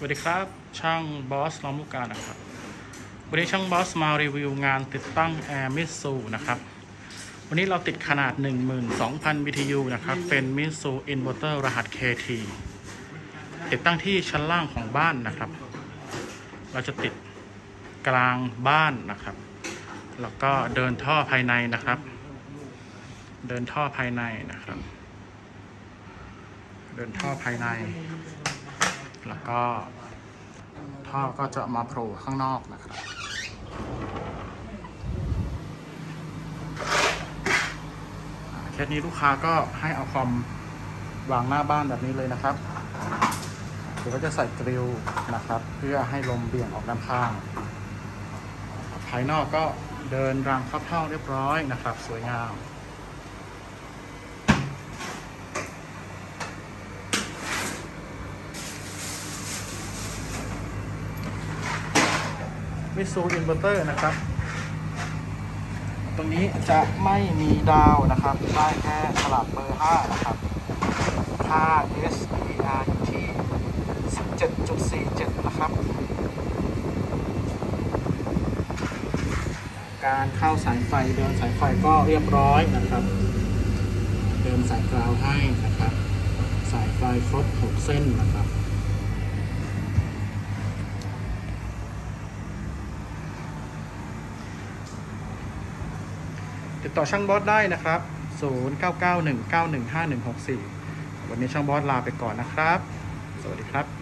สวัสดีครับ ช่างบอสล้อมลูกกานะครับวันนี้ช่างบอสมารีวิวงานติดตั้งแอร์มิสูนะครับ วันนี้เราติดขนาด 12,000 BTU นะครับ เป็นมิสูอินเวอร์เตอร์รหัส KT ติดตั้งที่ชั้นล่างของบ้านนะครับ เราจะติดกลางบ้านนะครับ แล้วก็เดินท่อภายในนะครับ เดินท่อภายในนะครับ เดินท่อภายใน แล้วก็ท่อก็จะมาโผล่ข้างนอกนะครับ เคสนี้ลูกค้าก็ให้เอาคอมวางหน้าบ้านแบบนี้เลยนะครับเดี๋ยวก็จะใส่กริลนะครับ เพื่อให้ลมเบี่ยงออกด้านข้าง ภายนอกก็เดินรางเข้าท่อเรียบร้อยนะครับ สวยงาม มิซูอินเวอร์เตอร์นะครับ ตรงนี้จะไม่มีดาวนะครับ ได้แค่ฉลากเบอร์ 5 นะครับค่า SPR อยู่ที่ 17.47 นะครับ การเข้าสายไฟเดินสายไฟก็เรียบร้อยนะครับ เดินสายกราวให้นะครับ สายไฟครบ 6 เส้นนะครับ ติดต่อช่างบอสได้นะครับ 0991915164 วันนี้ช่างบอสลาไปก่อนนะครับ สวัสดีครับ